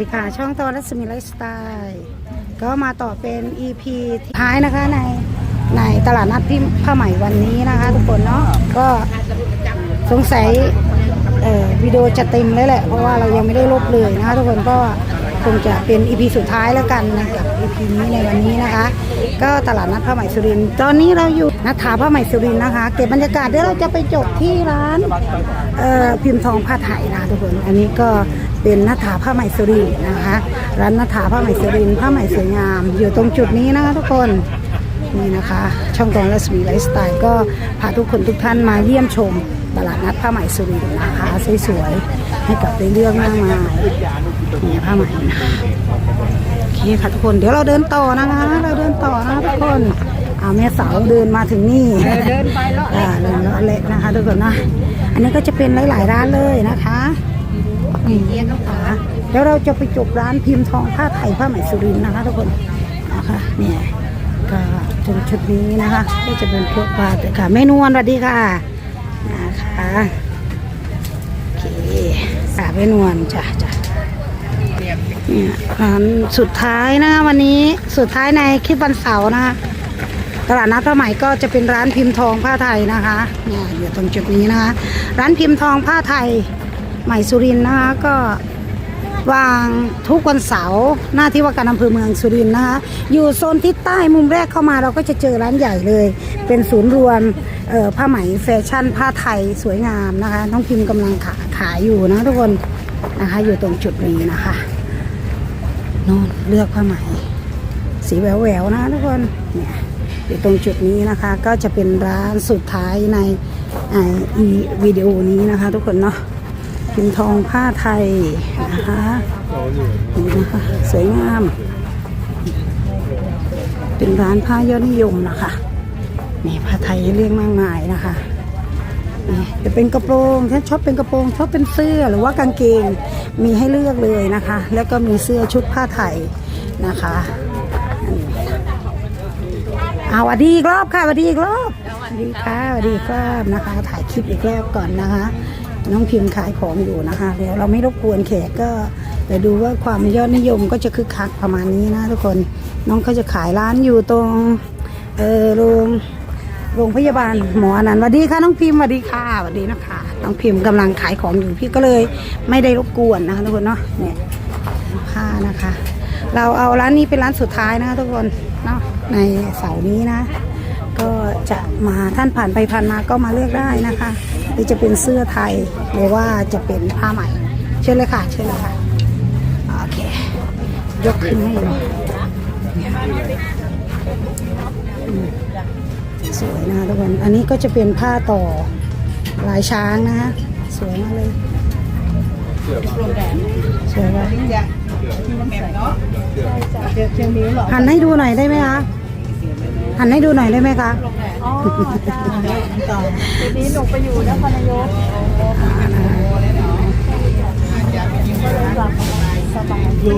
ดีค่ะ ช่องตอนรัศมีไลฟ์สไตล์ก็มาต่อเป็น EP ที่ท้ายนะคะในในตลาดนัดพี่ผ้าใหม่วันนี้นะคะ ทุกคนเนาะก็สงสัยเอ่อวิดีโอจะเต็มเลยแหละ เพราะว่าเรายังไม่ได้ลบเลยนะคะ ทุกคนก็คงจะเป็น EP สุดท้ายแล้วกันนะกับ EP นี้ในวันนี้นะคะ ก็ตลาดนัดผ้าไหม่สุรินตอนนี้เราอยู่นัดถาผ้าไหม่สุรินนะคะ เก็บบรรยากาศเดี๋ยวเราจะไปจบที่ร้านเอ่อพิมพ์ทองผ้าไทยนะทุกคน อันนี้ก็ เป็นนัดถาผ้าไหมสุรินทร์นะคะ ร้านนัดถาผ้าไหมสุรินทร์ผ้าไหมสวยงาม อยู่ตรงจุดนี้นะคะทุกคนนี่นะคะ ช่องตอนรัศมีไลฟ์สไตล์ก็พาทุกคนทุกท่านมาเยี่ยมชมตลาดนัดผ้าไหมสุรินทร์นะคะสวยๆให้กับในเรื่องมากมายนี่ผ้าไหมนะคะโอเคค่ะทุกคนเดี๋ยวเราเดินต่อนะคะ เราเดินต่อนะทุกคนเอาแม่สาวเดินมาถึงนี่เดินไปแล้วอ่าเดินเลาะเละนะคะทุกคนนะอันนี้ก็จะเป็นหลายๆร้านเลยนะคะ นี่นะคะแล้วเราจะไปจบร้านพิมพ์ทองผ้าไทยผ้าไหมสุรินนะคะ ทุกคนนะคะเนี่ยก็ถึงชุดนี้นะคะก็จะเป็นพวกปลาแต่ค่ะแม่นวลสวัสดีค่ะนะคะโอเคค่ะแม่นวลจ้ะจ้ะเนี่ยร้านสุดท้ายนะคะวันนี้สุดท้ายในคลิปวันเสาร์นะคะตลาดนัดผ้าไหมก็จะเป็นร้านพิมพ์ทองผ้าไทยนะคะเนี่ยอยู่ตรงจุดนี้นะคะ ร้านพิมพ์ทองผ้าไทย ใหม่สุรินทร์นะคะก็วางทุกวันเสาร์หน้าที่ว่าการอำเภอเมืองสุรินทร์นะคะ อยู่โซนทิศใต้มุมแรกเข้ามาเราก็จะเจอร้านใหญ่เลย เป็นศูนย์รวมเอ่อผ้าไหมแฟชั่น ผ้าไทยสวยงามนะคะ น้องพิมพ์กำลังขาขายอยู่นะทุกคนนะคะ อยู่ตรงจุดนี้นะคะนู่นเลือกผ้าไหม สีแหววๆนะทุกคนเนี่ยอยู่ตรงจุดนี้นะคะ ก็จะเป็นร้านสุดท้ายในไออีวิดีโอนี้นะคะ ทุกคนเนาะ พิมพ์ทองผ้าไทยนะคะนี่นะคะสวยงาม เป็นร้านผ้ายอดนิยมนะคะนี่ผ้าไทยเรียกมากมายนะคะนี่จะเป็นกระโปรงถ้าชอบเป็นกระโปรงชอบเป็นเสื้อหรือว่ากางเกงมีให้เลือกเลยนะคะ แล้วก็มีเสื้อชุดผ้าไทยนะคะเอาสวัสดีอีกรอบค่ะสวัสดีอีกรอบสวัสดีค่ะสวัสดีอีกรอบนะคะ ถ่ายคลิปอีกรอบก่อนนะคะ น้องพิมพ์ขายของอยู่นะคะเดี๋ยวเราไม่รบกวนแขกก็แต่ดูว่าความยอดนิยมก็จะคึกคักประมาณนี้นะทุกคนน้องเขาจะขายร้านอยู่ตรงเออโรงโรงพยาบาลหมออนันต์สวัสดีค่ะน้องพิมพ์สวัสดีค่ะสวัสดีนะคะน้องพิมพ์กำลังขายของอยู่พี่ก็เลยไม่ได้รบกวนนะคะทุกคนเนาะเนี่ยผ้านะคะ เราเอาร้านนี้เป็นร้านสุดท้ายนะคะทุกคนเนาะในเสาร์นี้นะ ก็จะมาท่านผ่านไปผ่านมาก็มาเลือกได้นะคะหรือจะเป็นเสื้อไทยหรือว่าจะเป็นผ้าไหมเชิญเลยค่ะเชิญเลยค่ะโอเคยกขึ้นให้เลยอืมสวยนะทุกคนอันนี้ก็จะเป็นผ้าต่อลายช้างนะฮะสวยมากเลยสวยมากหันให้ดูหน่อยได้ไหมคะ หันให้ดูหน่อยได้ไหมคะอ๋อจ้าต่อทีนี้หนูไปอยู่นครนายกยู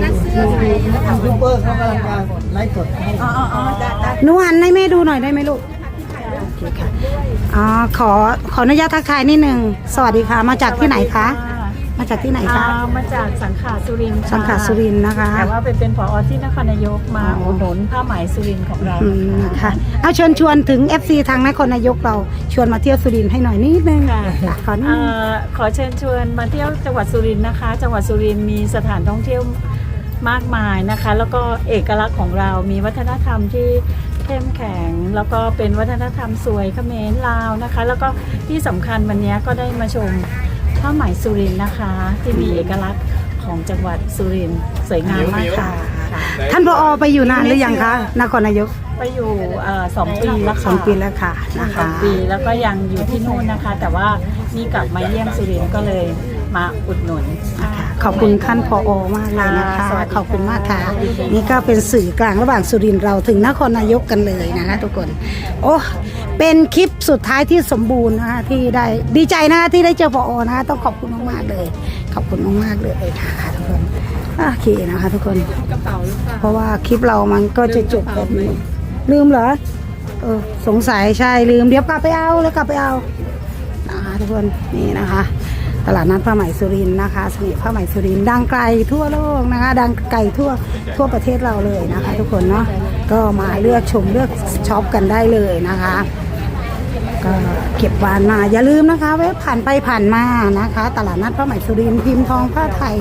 ทูบเบอร์เขากำลังจะไลฟ์สดให้อ๋ออ๋อจ้าจ้าหนูหันให้แม่ดูหน่อยได้ไหมลูกโอเคค่ะอ๋อขอขออนุญาตทักทายนิดนึง สวัสดีค่ะ มาจากที่ไหนคะ มาจากที่ไหนอ่าคะมาจากสังขารสุรินทร์ค่ะสังขารสุรินทร์นะคะ แต่ว่าไปเป็นผอที่นครนายกมาอ๋ออุอุดหนุนผ้าไหมสุรินทร์ของเราอืมนะคะเอาเชิญชวนถึง FC ทางนครนายกเราชวนมาเที่ยวสุรินทร์ให้หน่อยนิดนึงค่ะ ค่ะขอนิดเอ่นึง อขอเชิญชวนมาเที่ยวจังหวัดสุรินทร์นะคะ จังหวัดสุรินทร์มีสถานท่องเที่ยวมากมายนะคะ แล้วก็เอกลักษณ์ของเรา มีวัฒนธรรมที่เข้มแข็ง แล้วก็เป็นวัฒนธรรมสวยเขมรลาวนะคะ แล้วก็ที่สำคัญวันนี้ก็ได้มาชม ผ้าไหมสุรินทร์นะคะ ที่มีเอกลักษณ์ของจังหวัดสุรินทร์สวยงามมากค่ะค่ะท่านพอไปอยู่นานหรือยังคะนครนายกไปอยู่เอ่อสองปีแล้วค่ะสองปีแล้วค่ะนะสอคะงปีแล้วก็ยังอยู่ที่นู่นนะคะ แต่ว่านี่กลับมาเยี่ยมสุรินทร์ก็เลย มาอุดหนุนค่ะขอบคุณท่านพอมากเลยนะคะค่ะสวัสดีค่ะขอบคุณมากค่ะนี่ก็เป็นสื่อกลางระหว่างสุรินทร์เราถึงนครนายกกันเลยนะคะทุกคน โอ้เป็นคลิปสุดท้ายที่สมบูรณ์นะคะที่ได้ดีใจนะคะที่ได้เจอพอนะคะต้องขอบคุณมากๆเลย ขอบคุณมากๆเลยนะคะทุกคนโอเคนะคะ ทุกคนกระเป๋าหรือเปล่าเพราะว่าคลิปเรามันก็จะจบแบบนี้ลืมเหรอเออสงสัยใช่ลืมเดี๋ยวกลับไปเอาแล้วกลับไปเอานะคะทุกคนนี่นะคะ ตลาดนัดผ้าไหมสุรินทร์นะคะเสน่ห์ผ้าไหมสุรินทร์ดังไกลทั่วโลกนะคะ ดังไกลทั่วทั่วประเทศเราเลยนะคะ ทุกคนเนาะก็มาเลือกชมเลือกช็อปกันได้เลยนะคะก็เก็บวานมาอย่าลืมนะคะแวะผ่านไปผ่านมานะคะ ตลาดนัดผ้าไหมสุรินทร์พิมพ์ทองผ้าไทย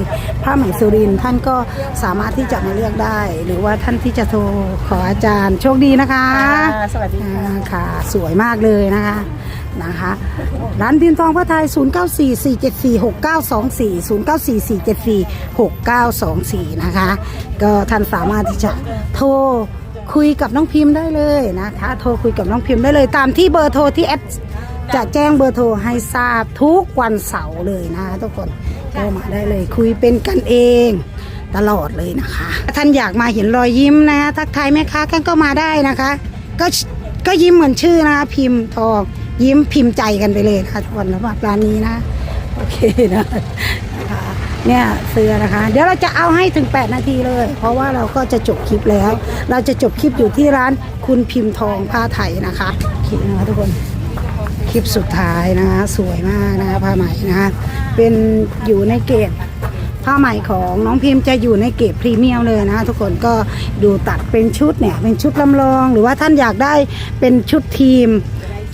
ผ้าไหมสุรินทร์ท่านก็สามารถที่จะมาเลือกได้ หรือว่าท่านที่จะโทรขออาจารย์โชคดีนะคะค่ะสวัสดีค่ะอ่าค่ะสวยมากเลยนะคะ นะคะ ร้านพิมพ์ทองผ้าไทย 0944746924 0944746924 นะคะ ก็ท่านสามารถที่จะโทรคุยกับน้องพิมพ์ได้เลยนะคะ โทรคุยกับน้องพิมพ์ได้เลยตามที่เบอร์โทรที่แอดจะแจ้งเบอร์โทรให้ทราบทุกวันเสาร์เลยนะคะทุกคนโทรมาได้เลยคุยเป็นกันเองตลอดเลยนะคะ ท่านอยากมาเห็นรอยยิ้มนะทักทายแม่ค้ากันก็มาได้นะคะ ก็ก็ยิ้มเหมือนชื่อนะคะพิมพ์ทอง ยิ้มพิมพ์ใจกันไปเลยค่ะทุกคนสำหรับร้านนี้นะ โอเคนะนะคะเนี่ยเสื้อนะคะ เดี๋ยวเราจะเอาให้ถึง 8 นาทีเลย เพราะว่าเราก็จะจบคลิปแล้ว เราจะจบคลิปอยู่ที่ร้านคุณพิมพ์ทองผ้าไทยนะคะโอเคนะคะทุกคนคลิปสุดท้ายนะคะสวยมากนะคะผ้าไหมนะคะเป็นอยู่ในเกรดผ้าไหมของน้องพิมพ์จะอยู่ในเกรดพรีเมียมเลยนะคะทุกคนก็ดูตัดเป็นชุดเนี่ยเป็นชุดลำลอง หรือว่าท่านอยากได้เป็นชุดทีม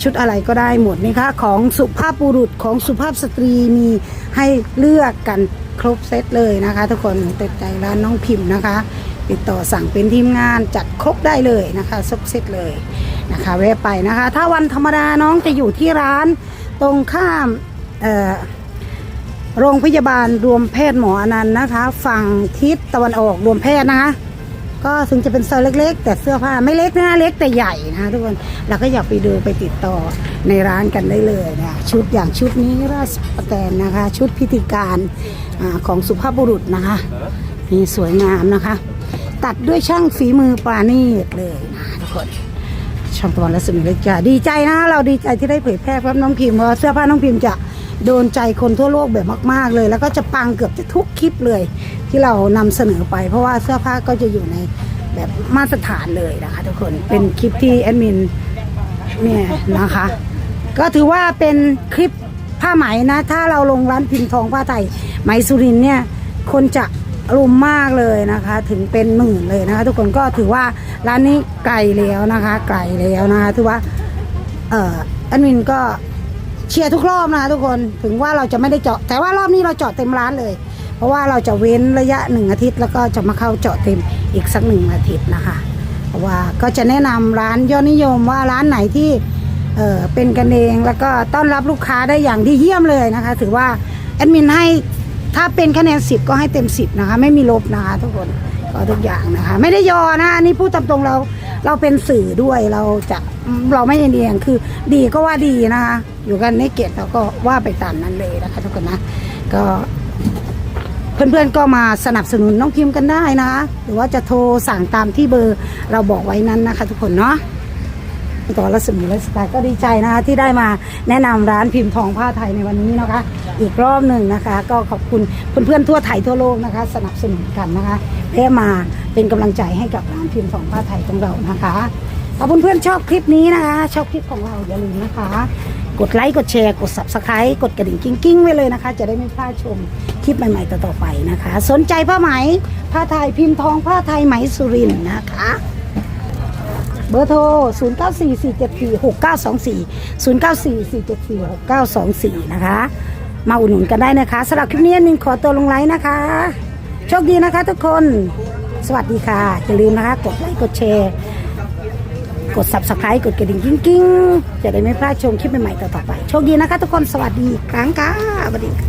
ชุดอะไรก็ได้หมดนะคะของสุภาพบุรุษของสุภาพสตรีมีให้เลือกกันครบเซตเลยนะคะ ทุกคนติดใจร้านน้องพิมพ์นะคะ ติดต่อสั่งเป็นทีมงานจัดครบได้เลยนะคะครบเซตเลยนะคะแวะไปนะคะ ถ้าวันธรรมดาน้องจะอยู่ที่ร้านตรงข้ามโรงพยาบาลรวมแพทย์หมออนันต์นะคะ ฝั่งทิศตะวันออกรวมแพทย์นะคะ ก็ถึงจะเป็นซอยเล็ก ๆ แต่เสื้อผ้าไม่เล็กนะเล็กแต่ใหญ่นะคะทุกคนเราก็อยากไปดูไปติดต่อในร้านกันได้เลยนะชุดอย่างชุดนี้ราชประแตนนะคะ ชุดพิธีการอของสุภาพบุรุษนะคะนี่สวยงามนะคะ ตัดด้วยช่างฝีมือปราณีตเลยนะทุกคนช่างตะวันและสุนิเลจ้าดีใจนะ เราดีใจที่ได้เผยแพร่เพราะน้องพิมพ์เพราเสื้อผ้าน้องพิมพ์จะ โดนใจคนทั่วโลกแบบมาก ๆ เลย แล้วก็จะปังเกือบจะทุกคลิปเลย ที่เรานำเสนอไป เพราะว่าเสื้อผ้าก็จะอยู่ในแบบมาตรฐานเลยนะคะทุกคนเป็นคลิปที่แอดมินเนี่ยนะคะ ก็ถือว่าเป็นคลิปผ้าไหมนะ ถ้าเราลงร้านพิมพ์ทองผ้าไทยไหมสุรินเนี่ยคนจะรุมมากเลยนะคะ ถึงเป็นหมื่นเลยนะคะ ทุกคนก็ถือว่าร้านนี้ไกลแล้วนะคะ ไกลแล้วนะคะถือว่าเอ่อแอดมินก็ เชียร์ทุกรอบนะทุกคนถึงว่าเราจะไม่ได้เจาะ แต่ว่ารอบนี้เราเจาะเต็มร้านเลย เพราะว่าเราจะเว้นระยะหนึ่งอาทิตย์ แล้วก็จะมาเข้าเจาะเต็มอีกสักหนึ่งอาทิตย์นะคะเพราะว่าก็จะแนะนำร้านยอดนิยมว่าร้านไหนที่เออเป็นกันเองแล้วก็ต้อนรับลูกค้าได้อย่างดีเยี่ยมเลยนะคะ ถือว่าแอดมินให้ถ้าเป็นคะแนนสิบก็ให้เต็มสิบนะคะ ไม่มีลบนะคะทุกคนก็ทุกอย่างนะคะ ไม่ได้ยอนะอันนี้พูดตามตรงเราเราเป็นสื่อด้วยเราจะ เราไม่เอียงคือ ดีก็ว่าดีนะคะ อยู่กันในเกตเราก็ว่าไปตามนั้นเลยนะคะทุกคนนะ ก็เพื่อนๆก็มาสนับสนุนน้องพิมพ์กันได้นะคะหรือว่าจะโทรสั่งตามที่เบอร์เราบอกไว้นั้นนะคะ ทุกคนเนาะต่อรัศมีไลฟ์สไตล์ก็ดีใจนะคะที่ได้มาแนะนำร้านพิมพ์ทองผ้าไทยในวันนี้นะคะ อีกรอบหนึ่งนะคะ ก็ขอบคุณเพื่อนๆทั่วไทยทั่วโลกนะคะ สนับสนุนกันนะคะเพื่อมาเป็นกำลังใจให้กับร้านพิมพ์ทองผ้าไทยของเรานะคะ ถ้าเพื่อนๆชอบคลิปนี้นะคะ ชอบคลิปของเราอย่าลืมนะคะ กดไลค์กดแชร์กด subscribe กดกระดิ่งกิ้งๆไว้เลยนะคะ จะได้ไม่พลาดชมคลิปใหม่ๆต่อๆไปนะคะ สนใจผ้าไหมผ้าไทยพิมพ์ทองผ้าไทยไหมสุรินนะคะเบอร์โทร 0 9 4 4 7 4 6 9 2 4 0 9 4 4 7 4 6 9 2 4 นะคะ มาอุดหนุนกันได้นะคะสำหรับคลิปนี้นินขอตัวลงไลค์นะคะ โชคดีนะคะทุกคน สวัสดีค่ะ อย่าลืมนะคะ กดไลค์ กดแชร์ กด subscribe กดกระดิ่งกิ้งๆ จะได้ไม่พลาดชมคลิปใหม่ๆต่อๆไป โชคดีนะคะทุกคนสวัสดีอีกครั้งค่ะสวัสดีค่ะ